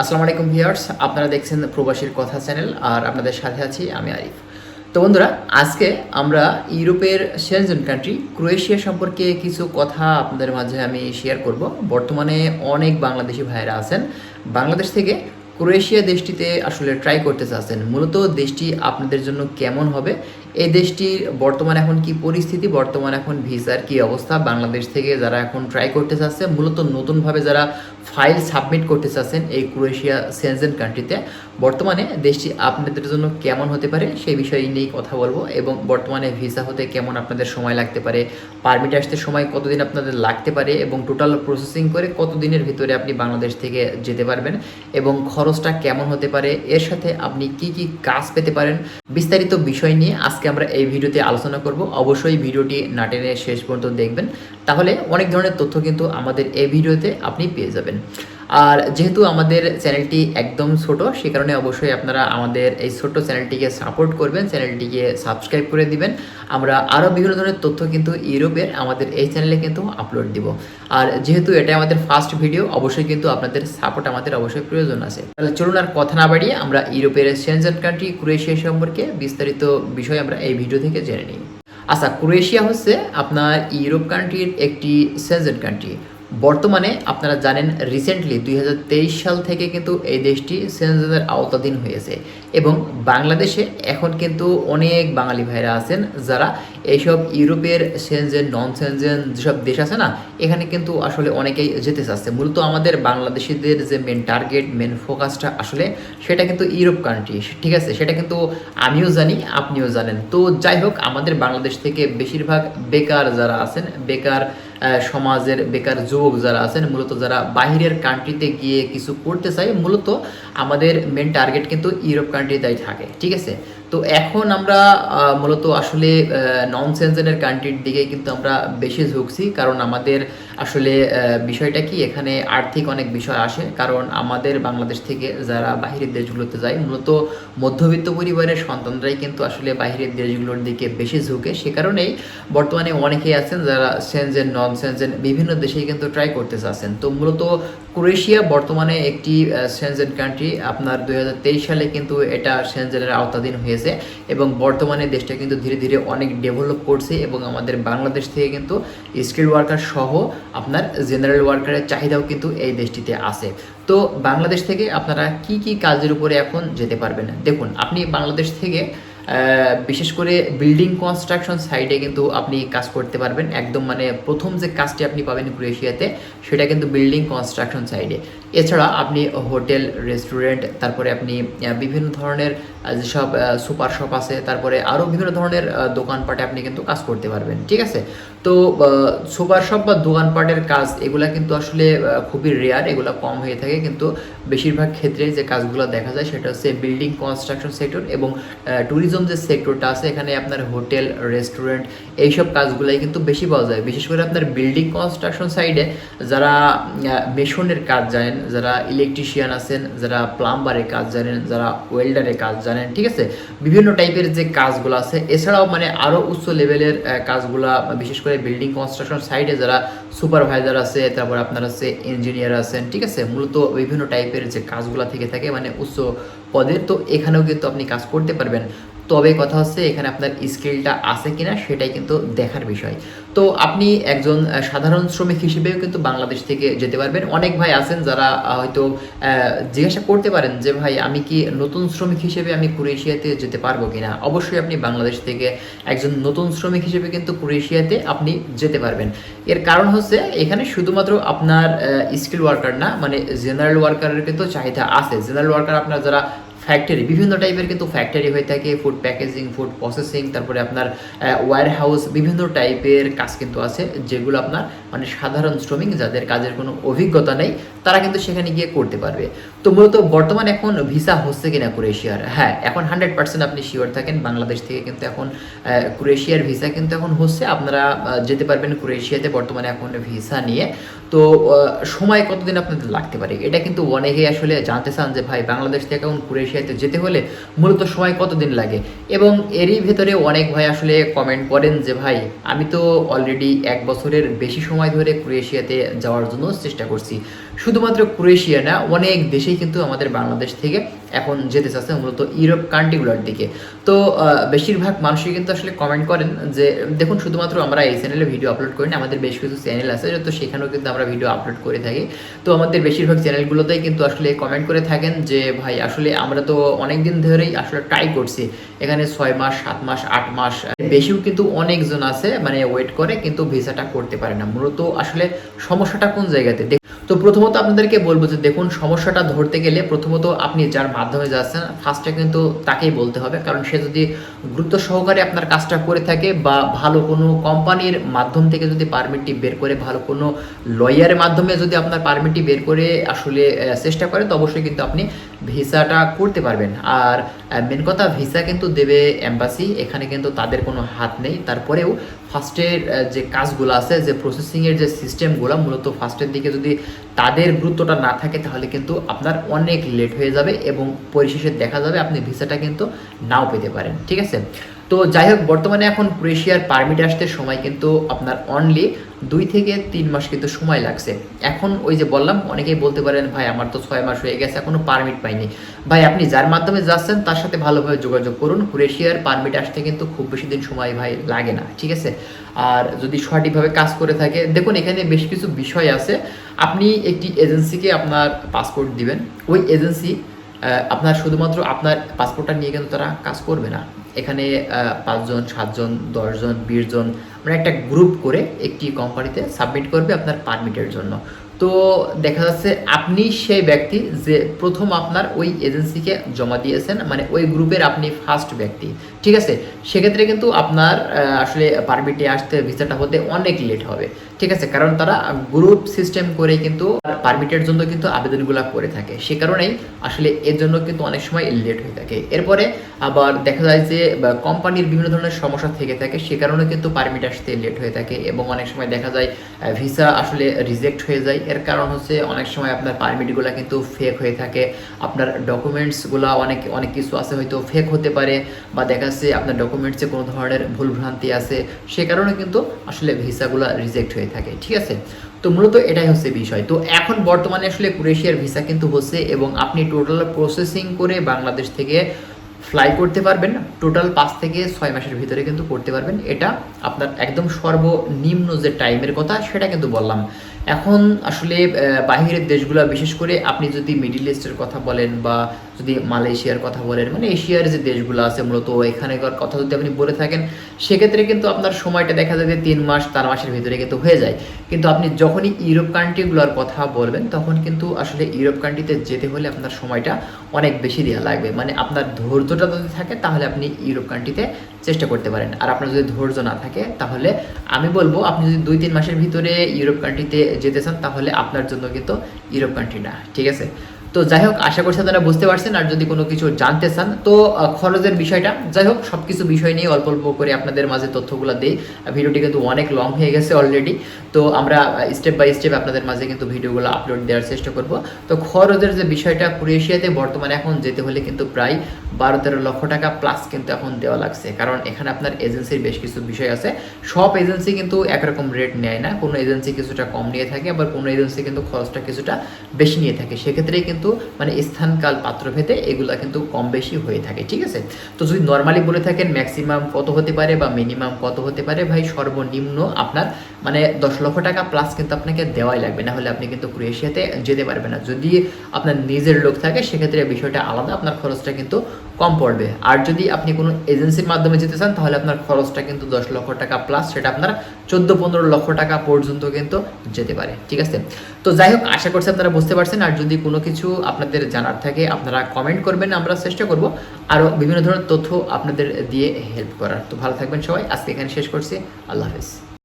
আসসালামু আলাইকুম ভিউয়ার্স, আপনারা দেখছেন প্রবাসীর কথা চ্যানেল, আর আপনাদের সাথে আছি আমি আরিফ। তো বন্ধুরা, আজকে আমরা ইউরোপের সেনজন কান্ট্রি, ক্রোয়েশিয়া সম্পর্কে কিছু কথা আপনাদের মাঝে আমি শেয়ার করব। বর্তমানে অনেক বাংলাদেশি ভাইয়েরা আছেন। বাংলাদেশ থেকে ক্রোয়েশিয়া দেশটিতে আসলে ট্রাই করতে চাচ্ছেন। মূলত দেশটি আপনাদের জন্য কেমন হবে এই দেশটির বর্তমান এখন কি পরিস্থিতি, বর্তমান এখন ভিসার কি অবস্থা, বাংলাদেশ থেকে যারা এখন ট্রাই করতে চাচ্ছে, মূলত নতুনভাবে যারা ফাইল সাবমিট করতে চাচ্ছেন এই ক্রোয়েশিয়া সেনজেন কান্ট্রিতে বর্তমানে দেশটি আপনাদের জন্য কেমন হতে পারে সেই বিষয় নিয়েই কথা বলব এবং বর্তমানে ভিসা হতে কেমন আপনাদের সময় লাগতে পারে পারমিট আসতে সময় কতদিন আপনাদের লাগতে পারে এবং টোটাল প্রসেসিং করে কতদিনের ভিতরে আপনি বাংলাদেশ থেকে যেতে পারবেন এবং খরচটা কেমন হতে পারে, এর সাথে আপনি কি কি কাজ পেতে পারেন, বিস্তারিত বিষয় নিয়ে আজকে আমরা এই ভিডিওতে আলোচনা করব। অবশ্যই ভিডিওটি না টেনে শেষ পর্যন্ত দেখবেন। তাহলে অনেক ধরনের তথ্য কিন্তু আমাদের এই ভিডিওতে আপনি পেয়ে যাবেন। আর যেহেতু আমাদের চ্যানেলটি একদম ছোট, সে কারণে অবশ্যই আপনারা আমাদের এই ছোট্ট চ্যানেলটিকে সাপোর্ট করবেন, চ্যানেলটিকে সাবস্ক্রাইব করে দিবেন। আমরা আরও বিভিন্ন ধরনের তথ্য কিন্তু ইউরোপের আমাদের এই চ্যানেলে কিন্তু আপলোড দিব। আর যেহেতু এটা আমাদের ফার্স্ট ভিডিও অবশ্যই কিন্তু আপনাদের সাপোর্ট আমাদের অবশ্যই প্রয়োজন আছে। তাহলে চলুন আর কথা না বাড়িয়ে আমরা ইউরোপের সেনজেন কান্ট্রি ক্রোয়েশিয়া সম্পর্কে বিস্তারিত বিষয় আমরা এই ভিডিও থেকে জেনে নিই। আচ্ছা ক্রোয়েশিয়া হচ্ছে আপনার ইউরোপ কান্ট্রির একটি সেনজেন কান্ট্রি বর্তমানে আপনারা জানেন রিসেন্টলি দুই হাজার তেইশ সাল থেকে কিন্তু এই দেশটি সেন্সেসের আওতাধীন হয়েছে এবং বাংলাদেশে এখন কিন্তু অনেক বাঙালি ভাইরা আছেন যারা এইসব ইউরোপের সেনজেন নন সেনজেন যেসব দেশ আছে না, এখানে কিন্তু আসলে অনেকেই যেতে চাচ্ছে। মূলত আমাদের বাংলাদেশিদের যে মেন টার্গেট মেন ফোকাসটা আসলে সেটা কিন্তু ইউরোপ কান্ট্রি ঠিক আছে? সেটা কিন্তু আমিও জানি, আপনিও জানেন। তো যাই হোক, আমাদের বাংলাদেশ থেকে বেশিরভাগ বেকার যারা আছেন, বেকার সমাজের বেকার যুবক যারা আছেন, মূলত যারা বাহিরের কান্ট্রিতে গিয়ে কিছু করতে চায়, মূলত আমাদের মেন টার্গেট কিন্তু ইউরোপ কান্ট্রিতেই থাকে, ঠিক আছে? তো এখন আমরা মূলত আসলে নন সেনজেনের কান্ট্রির দিকে কিন্তু আমরা বেশি ঝুঁকছি। কারণ আমাদের আসলে বিষয়টা কি, এখানে আর্থিক অনেক বিষয় আসে। কারণ আমাদের বাংলাদেশ থেকে যারা বাহিরের দেশগুলোতে যায়, মূলত মধ্যবিত্ত পরিবারের সন্তানরাই কিন্তু আসলে বাহিরের দেশগুলোর দিকে বেশি ঝুঁকে। সে কারণেই বর্তমানে অনেকেই আছেন যারা সেনজেন নন সেনজেন বিভিন্ন দেশেই কিন্তু ট্রাই করতে চাচ্ছেন। তো মূলত ক্রোয়েশিয়া বর্তমানে একটি সেনজেন কান্ট্রি আপনার দু হাজার তেইশ সালে কিন্তু এটা সেনজেনের আওতাধীন হয়েছে। এবং বর্তমানে দেশটা কিন্তু ধীরে ধীরে অনেক ডেভেলপ করছে এবং আমাদের বাংলাদেশ থেকে কিন্তু স্কিল ওয়ার্কার সহ আপনার জেনারেল ওয়ার্কারের চাহিদাও কিন্তু এই দেশটিতে আছে। তো বাংলাদেশ থেকে আপনারা কি কি কাজের উপরে এখন যেতে পারবেন? দেখুন, আপনি বাংলাদেশ থেকে বিশেষ করে বিল্ডিং কনস্ট্রাকশন সাইডে কিন্তু আপনি কাজ করতে পারবেন। একদম মানে প্রথম যে কাজটি আপনি পাবেন ক্রোয়েশিয়াতে, সেটা কিন্তু বিল্ডিং কনস্ট্রাকশন সাইডে এছাড়া আপনি হোটেল রেস্টুরেন্ট তারপরে আপনি বিভিন্ন ধরনের যেসব সুপার শপ আছে, তারপরে আরও বিভিন্ন ধরনের দোকানপাটে আপনি কিন্তু কাজ করতে পারবেন, ঠিক আছে? তো সুপার শপ বা দোকানপাটের কাজ, এগুলা কিন্তু আসলে খুবই রেয়ার এগুলা কম হয়ে থাকে, কিন্তু বেশিরভাগ ক্ষেত্রে যে কাজগুলো দেখা যায়, সেটা হচ্ছে বিল্ডিং কনস্ট্রাকশন সেক্টর এবং ট্যুরিজম যে সেক্টরটা আছে, এখানে আপনার হোটেল রেস্টুরেন্ট এইসব কাজগুলাই কিন্তু বেশি পাওয়া যায়। বিশেষ করে আপনার বিল্ডিং কনস্ট্রাকশন সাইডে যারা মেশনের কাজ জানেন, যারা ইলেকট্রিশিয়ান আছেন, যারা প্লাম্বারের কাজ জানেন, যারা ওয়েল্ডারের কাজ জানেন, ঠিক আছে? বিভিন্ন টাইপের যে কাজগুলো আছে, এছাড়াও মানে আরও উচ্চ লেভেলের কাজগুলা, বিশেষ করে বিল্ডিং কনস্ট্রাকশন সাইডে যারা সুপারভাইজার আছে, তারপর আপনার আছে ইঞ্জিনিয়ার আছেন, ঠিক আছে? মূলত বিভিন্ন টাইপের যে কাজগুলো থেকে থাকে মানে উচ্চ পদের, তো এখানেও কিন্তু আপনি কাজ করতে পারবেন। তবে কথা হচ্ছে, এখানে আপনার স্কিলটা আছে কিনা, সেটাই কিন্তু দেখার বিষয়। তো আপনি একজন সাধারণ শ্রমিক হিসেবেও কিন্তু বাংলাদেশ থেকে যেতে পারবেন। অনেক ভাই আছেন যারা হয়তো জিজ্ঞাসা করতে পারেন যে, ভাই, আমি কি নতুন শ্রমিক হিসেবে আমি ক্রোয়েশিয়াতে যেতে পারব কিনা? অবশ্যই আপনি বাংলাদেশ থেকে একজন নতুন শ্রমিক হিসেবে কিন্তু ক্রোয়েশিয়াতে আপনি যেতে পারবেন। এর কারণ হচ্ছে, এখানে শুধুমাত্র আপনার স্কিল ওয়ার্কার না মানে জেনারেল ওয়ার্কারের কিন্তু চাহিদা আছে। জেনারেল ওয়ার্কার আপনার যারা ফ্যাক্টরি বিভিন্ন টাইপের কিন্তু ফ্যাক্টরি হয়ে থাকে ফুড প্যাকেজিং ফুড প্রসেসিং তারপরে আপনার ওয়ার হাউস বিভিন্ন টাইপের কাজ কিন্তু আছে, যেগুলো আপনার মানে সাধারণ শ্রমিক যাদের কাজের কোনো অভিজ্ঞতা নেই, তারা কিন্তু সেখানে গিয়ে করতে পারবে। তো মূলত বর্তমানে এখন ভিসা হচ্ছে কিনা ক্রোয়েশিয়ার? হ্যাঁ এখন হান্ড্রেড পার্সেন্ট আপনি শিওর থাকেন। বাংলাদেশ থেকে কিন্তু এখন ক্রোয়েশিয়ার ভিসা কিন্তু এখন হচ্ছে। আপনারা যেতে পারবেন ক্রোয়েশিয়াতে বর্তমানে এখন ভিসা নিয়ে। তো সময় কতদিন আপনাদের লাগতে পারে? এটা কিন্তু অনেকেই আসলে জানতে চান যে, ভাই, বাংলাদেশ থেকে এখন ক্রোয়েশিয়াতে যেতে হলে মূলত সময় কতদিন লাগে? এবং এরই ভেতরে অনেক ভাই আসলে কমেন্ট করেন যে, ভাই, আমি তো অলরেডি এক বছরের বেশি সময় ধরে ক্রোয়েশিয়াতে যাওয়ার জন্য চেষ্টা করছি। শুধুমাত্র ক্রোয়েশিয়া না, অনেক দেশেই কিন্তু আমাদের বাংলাদেশ থেকে এখন যেতে চাচ্ছে, মূলত ইউরোপ কান্ট্রিগুলোর দিকে। তো বেশিরভাগ মানুষই কিন্তু আসলে কমেন্ট করেন যে, দেখুন, শুধুমাত্র আমরা এই চ্যানেলে ভিডিও আপলোড করি না আমাদের বেশ কিছু চ্যানেল আছে, তো সেখানেও কিন্তু আমরা ভিডিও আপলোড করে থাকি। তো আমাদের বেশিরভাগ চ্যানেলগুলোতেই কিন্তু আসলে কমেন্ট করে থাকেন যে, ভাই, আসলে আমরা তো অনেক দিন ধরেই আসলে ট্রাই করছি, এখানে ছয় মাস, সাত মাস, আট মাস। বেশিও কিন্তু অনেকজন আছে মানে ওয়েট করে, কিন্তু ভিসাটা করতে পারে না। মূলত আসলে সমস্যাটা কোন জায়গাতে? তো প্রথমত আপনাদেরকে বলব যে দেখুন, সমস্যাটা ধরতে গেলে প্রথমত আপনি যার মাধ্যমে যাচ্ছেন ফার্স্টে কিন্তু তাকেই বলতে হবে। কারণ সে যদি গুরুত্ব সহকারে আপনার কাজটা করে থাকে বা ভালো কোনো কোম্পানির মাধ্যম থেকে যদি পারমিটটি বের করে, ভালো কোনো লয়ারের মাধ্যমে যদি আপনার পারমিটটি বের করে আসলে চেষ্টা করে, তো অবশ্যই কিন্তু আপনি ভিসাটা করতে পারবেন। আর মেন কথা, ভিসা কিন্তু দেবে এম্বাসি এখানে কিন্তু তাদের কোনো হাত নেই। তারপরেও ফার্স্টের যে কাজগুলো আছে, যে প্রসেসিংয়ের যে সিস্টেমগুলো মূলত ফার্স্টের দিকে যদি তাদের গুরুত্বটা না থাকে, তাহলে কিন্তু আপনার অনেক লেট হয়ে যাবে এবং পরিশেষে দেখা যাবে আপনি ভিসাটা কিন্তু নাও পেতে পারেন, ঠিক আছে? তো যাই হোক, বর্তমানে এখন ক্রোয়েশিয়ার পারমিট আসতে সময় কিন্তু আপনার অনলি দুই থেকে তিন মাস কিন্তু সময় লাগছে। এখন ওই যে বললাম, অনেকেই বলতে পারেন, ভাই, আমার তো ছয় মাস হয়ে গেছে, এখনও পারমিট পাইনি। ভাই, আপনি যার মাধ্যমে যাচ্ছেন, তার সাথে ভালোভাবে যোগাযোগ করুন। ক্রোয়েশিয়ার পারমিট আসতে কিন্তু খুব বেশি দিন সময় ভাই লাগে না, ঠিক আছে? আর যদি সঠিকভাবে কাজ করে থাকে, দেখুন, এখানে বেশ কিছু বিষয় আছে। আপনি একটি এজেন্সিকে আপনার পাসপোর্ট দিবেন। ওই এজেন্সি আপনার শুধুমাত্র আপনার পাসপোর্টটা নিয়ে কিন্তু তারা কাজ করবে না। এখানে পাঁচজন, সাতজন, দশজন বিশ জন মানে একটা গ্রুপ করে একটি কোম্পানিতে সাবমিট করবে আপনার পারমিটের জন্য। তো দেখা যাচ্ছে আপনি সেই ব্যক্তি যে প্রথম আপনার ওই এজেন্সিকে জমা দিয়েছেন মানে ওই গ্রুপের আপনি ফার্স্ট ব্যক্তি। ঠিক আছে? সেক্ষেত্রে কিন্তু আপনার আসলে পারমিটে আসতে ভিসাটা হতে অনেক লেট হবে। ঠিক আছে, কারণ তারা গ্রুপ সিস্টেম করে কিন্তু পারমিটের জন্য কিন্তু আবেদনগুলো করে থাকে। সে কারণেই আসলে এর জন্য কিন্তু অনেক সময় লেট হয়ে থাকে। এরপরে আবার দেখা যায় যে কোম্পানির বিভিন্ন ধরনের সমস্যা থেকে থাকে, সে কারণে কিন্তু পারমিট আসতে লেট হয়ে থাকে এবং অনেক সময় দেখা যায় ভিসা আসলে রিজেক্ট হয়ে যায়। এর কারণ হচ্ছে অনেক সময় আপনার পারমিটগুলো কিন্তু ফেক হয়ে থাকে। আপনার ডকুমেন্টসগুলো অনেক অনেক কিছু আছে হয়তো ফেক হতে পারে বা দেখা যাচ্ছে আপনার ডকুমেন্টসে কোনো ধরনের ভুলভ্রান্তি আছে। সে কারণে কিন্তু আসলে ভিসাগুলো রিজেক্ট হয়ে থাকে, ঠিক আছে? তো মূলত এটাই হচ্ছে বিষয়। তো এখন বর্তমানে আসলে ক্রোয়েশিয়ার ভিসা কিন্তু হচ্ছে এবং আপনি টোটাল প্রসেসিং করে বাংলাদেশ থেকে ফ্লাই করতে পারবেন। টোটাল পাঁচ থেকে ছয় মাসের ভিতরে কিন্তু করতে পারবেন। এটা আপনার একদম সর্বনিম্ন যে টাইমের কথা, সেটা কিন্তু বললাম। এখন আসলে বাহিরের দেশগুলো বিশেষ করে আপনি যদি মিডিল ইস্টের কথা বলেন বা যদি মালয়েশিয়ার কথা বলেন মানে এশিয়ার যে দেশগুলো আছে মূলত এখানেকার কথা যদি আপনি বলে থাকেন, সেক্ষেত্রে কিন্তু আপনার সময়টা দেখা যাবে তিন মাস, চার মাসের ভিতরে কিন্তু হয়ে যায়। কিন্তু আপনি যখনই ইউরোপ কান্ট্রিগুলোর কথা বলবেন, তখন কিন্তু আসলে ইউরোপ কান্ট্রিতে যেতে হলে আপনার সময়টা অনেক বেশি দেওয়া লাগবে। মানে আপনার ধৈর্যটা যদি থাকে, তাহলে আপনি ইউরোপ কান্ট্রিতে চেষ্টা করতে পারেন। আর আপনার যদি ধৈর্য না থাকে, তাহলে আমি বলব, আপনি যদি দুই, তিন মাসের ভিতরে ইউরোপ কান্ট্রিতে যেতে চান, তাহলে আপনার জন্য কিন্তু ইউরোপ কান্ট্রি না। ঠিক আছে? তো যাই হোক, আশা করছি আপনারা বুঝতে পারছেন। আর যদি কোনো কিছু জানতে চান, তো খরচের বিষয়টা। যাই হোক সব কিছু বিষয় নিয়ে অল্প অল্প করে আপনাদের মাঝে তথ্যগুলো দিই। ভিডিওটি কিন্তু অনেক লং হয়ে গেছে অলরেডি তো আমরা স্টেপ বাই স্টেপ আপনাদের মাঝে কিন্তু ভিডিওগুলো আপলোড দেওয়ার চেষ্টা করব। তো খরচের যে বিষয়টা, ক্রোয়েশিয়াতে বর্তমানে এখন যেতে হলে কিন্তু প্রায় বারো তেরো লক্ষ টাকা প্লাস কিন্তু এখন দেওয়া লাগছে। কারণ এখানে আপনার এজেন্সির বেশ কিছু বিষয় আছে। সব এজেন্সি কিন্তু একরকম রেট নেয় না। কোনো এজেন্সি কিছুটা কম নিয়ে থাকে, আবার কোনো এজেন্সি কিন্তু খরচটা কিছুটা বেশি নিয়ে থাকে। সেক্ষেত্রে কিন্তু মানে স্থানকাল পাত্রভেদে এগুলো কিন্তু কম বেশি হয়ে থাকে, ঠিক আছে? তো যদি নর্মালি বলে থাকেন ম্যাক্সিমাম কত হতে পারে বা মিনিমাম কত হতে পারে, ভাই সর্বনিম্ন আপনার মানে দশ লক্ষ টাকা প্লাস কিন্তু আপনাকে দেওয়াই লাগবে, না হলে আপনি কিন্তু ক্রোয়েশিয়াতে যেতে পারবেন না। যদি আপনার নিজের লোক থাকে, সেক্ষেত্রে বিষয়টা আলাদা, আপনার খরচটা কিন্তু কম পড়বে। আর যদি আপনি কোনো এজেন্সির মাধ্যমে যেতে চান, তাহলে আপনার খরচটা কিন্তু দশ লক্ষ টাকা প্লাস সেটা আপনার চোদ্দ পনেরো লক্ষ টাকা পর্যন্ত কিন্তু যেতে পারে। ঠিক আছে? তো যাই হোক, আশা করছি আপনারা বুঝতে পারছেন। আর যদি কোনো কিছু আপনাদের জানার থাকে, আপনারা কমেন্ট করবেন, আমরা চেষ্টা করব আরও বিভিন্ন ধরনের তথ্য আপনাদের দিয়ে হেল্প করার। তো ভালো থাকবেন সবাই। আজকে এখানে শেষ করছি। আল্লাহ হাফিজ।